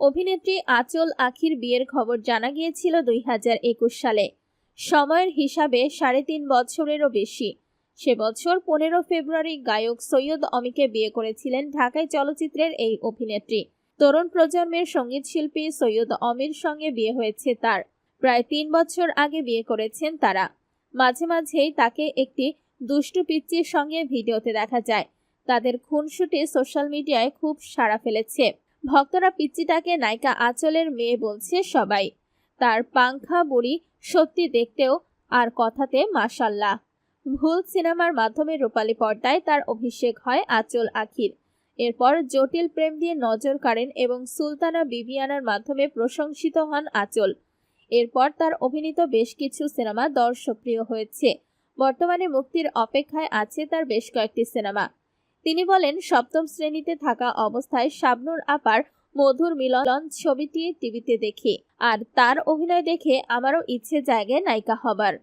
অভিনেত্রী আচল আখির বিয়ের খবর জানা গিয়েছিল দুই হাজার একুশ সালে। সময়ের হিসাবে সাড়ে তিন বছরেরও বেশি। সে বছর পনেরো ফেব্রুয়ারি গায়ক সৈয়দ অমিকে বিয়ে করেছিলেন ঢাকায় চলচ্চিত্রের এই অভিনেত্রী। তরুণ প্রজন্মের সংগীত শিল্পী সৈয়দ অমির সঙ্গে বিয়ে হয়েছে তার। প্রায় তিন বছর আগে বিয়ে করেছেন তারা। মাঝে মাঝেই তাকে একটি দুষ্টু পিচ্চির সঙ্গে ভিডিওতে দেখা যায়। তাদের খুনসুটি সোশ্যাল মিডিয়ায় খুব সাড়া ফেলেছে। ভক্তরা পিচ্চিটাকে নায়িকা আঁচলের মেয়ে বলছে সবাই। তার পাংখা বুড়ি সত্যি দেখতেও আর কথাতে মাসাল্লাহ ভুল সিনেমার মাধ্যমে রূপালী পর্দায় তার অভিষেক হয় আঁচল আখির। এরপর জটিল প্রেম দিয়ে নজর কাড়েন এবং সুলতানা বিবিয়ানার মাধ্যমে প্রশংসিত হন আঁচল। এরপর তার অভিনীত বেশ কিছু সিনেমা দর্শকপ্রিয় হয়েছে। বর্তমানে মুক্তির অপেক্ষায় আছে তার বেশ কয়েকটি সিনেমা। তিনি বলেন, সপ্তম শ্রেণীতে থাকা অবস্থায় শাবনুর আপার মধুর মিলন ছবিটি টিভিতে দেখি আর তার অভিনয় দেখে আমারও ইচ্ছে জায়গায় নায়িকা হবার।